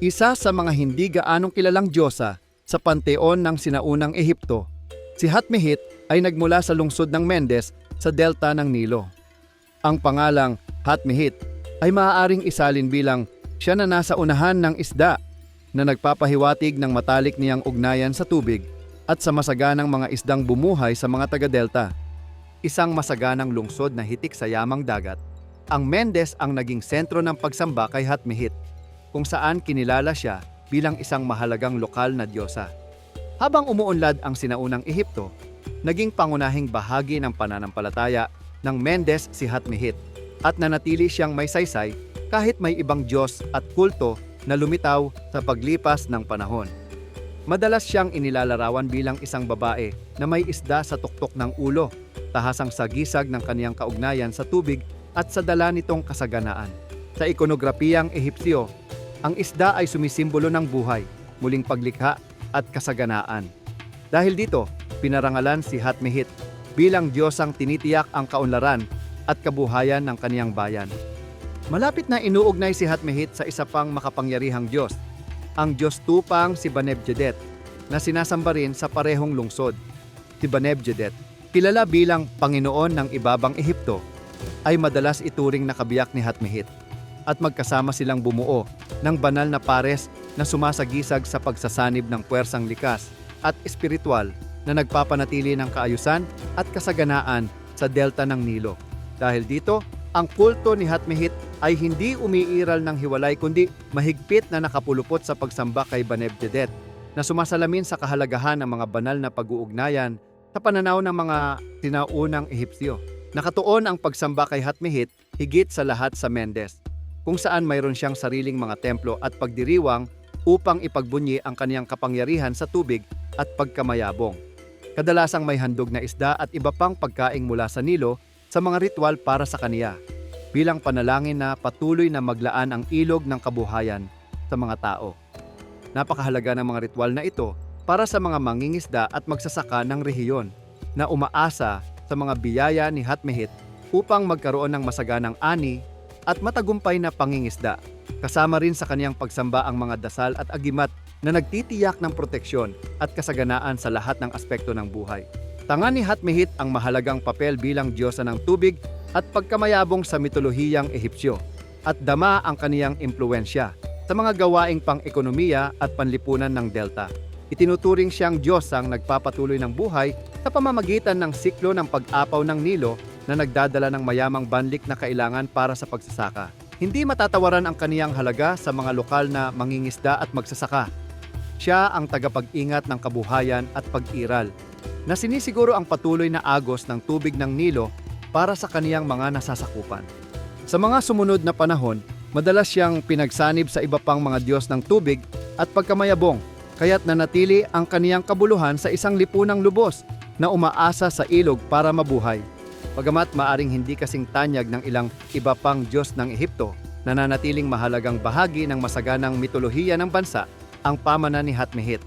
Isa sa mga hindi gaanong kilalang diyosa sa panteon ng sinaunang Ehipto, si Hatmehit ay nagmula sa lungsod ng Mendes sa delta ng Nilo. Ang pangalang Hatmehit ay maaaring isalin bilang siya na nasa unahan ng isda na nagpapahiwatig ng matalik niyang ugnayan sa tubig at sa masaganang mga isdang bumuhay sa mga taga-delta. Isang masaganang lungsod na hitik sa yamang dagat, ang Mendes ang naging sentro ng pagsamba kay Hatmehit, kung saan kinilala siya bilang isang mahalagang lokal na diyosa. Habang umuunlad ang sinaunang Ehipto, naging pangunahing bahagi ng pananampalataya ng Mendes si Hatmehit at nanatili siyang may saysay kahit may ibang Diyos at kulto na lumitaw sa paglipas ng panahon. Madalas siyang inilalarawan bilang isang babae na may isda sa tuktok ng ulo, tahasang sagisag ng kaniyang kaugnayan sa tubig at sa dala nitong kasaganaan. Sa ikonografiyang Ehipsyo, ang isda ay sumisimbolo ng buhay, muling paglikha at kasaganaan. Dahil dito, pinarangalan si Hatmehit bilang Diyosang tinitiyak ang kaunlaran at kabuhayan ng kaniyang bayan. Malapit na inuugnay si Hatmehit sa isa pang makapangyarihang Diyos, ang Diyos Tupang si Banebjedet, na sinasamba rin sa parehong lungsod. Si Banebjedet, kilala bilang Panginoon ng Ibabang Ehipto, ay madalas ituring na kabiyak ni Hatmehit at magkasama silang bumuo ng banal na pares na sumasagisag sa pagsasanib ng puwersang likas at espiritual na nagpapanatili ng kaayusan at kasaganaan sa delta ng Nilo. Dahil dito, ang kulto ni Hatmehit ay hindi umiiral ng hiwalay kundi mahigpit na nakapulupot sa pagsamba kay Banebjedet na sumasalamin sa kahalagahan ng mga banal na pag-uugnayan sa pananaw ng mga sinaunang Ehipsyo. Nakatuon ang pagsamba kay Hatmehit higit sa lahat sa Mendes, kung saan mayroon siyang sariling mga templo at pagdiriwang upang ipagbunyi ang kaniyang kapangyarihan sa tubig at pagkamayabong. Kadalasang may handog na isda at iba pang pagkaing mula sa Nilo sa mga ritual para sa kaniya, bilang panalangin na patuloy na maglaan ang ilog ng kabuhayan sa mga tao. Napakahalaga ng mga ritual na ito para sa mga mangingisda at magsasaka ng rehiyon na umaasa sa mga biyaya ni Hatmehit upang magkaroon ng masaganang ani at matagumpay na pangingisda. Kasama rin sa kaniyang pagsamba ang mga dasal at agimat na nagtitiyak ng proteksyon at kasaganaan sa lahat ng aspekto ng buhay. Tanga ni Hatmehit ang mahalagang papel bilang diyosa ng tubig at pagkamayabong sa mitolohiyang Ehipsyo at dama ang kaniyang impluensya sa mga gawaing pang-ekonomiya at panlipunan ng Delta. Itinuturing siyang Diyosang nagpapatuloy ng buhay sa pamamagitan ng siklo ng pag-apaw ng Nilo na nagdadala ng mayamang banlik na kailangan para sa pagsasaka. Hindi matatawaran ang kaniyang halaga sa mga lokal na mangingisda at magsasaka. Siya ang tagapag-ingat ng kabuhayan at pag-iral na sinisiguro ang patuloy na agos ng tubig ng Nilo para sa kaniyang mga nasasakupan. Sa mga sumunod na panahon, madalas siyang pinagsanib sa iba pang mga Diyos ng tubig at pagkamayabong, kaya't nanatili ang kaniyang kabuluhan sa isang lipunang lubos na umaasa sa ilog para mabuhay. Pagamat maaring hindi kasing tanyag ng ilang iba pang Diyos ng Ehipto, nananatiling mahalagang bahagi ng masaganang mitolohiya ng bansa ang pamana ni Hatmehit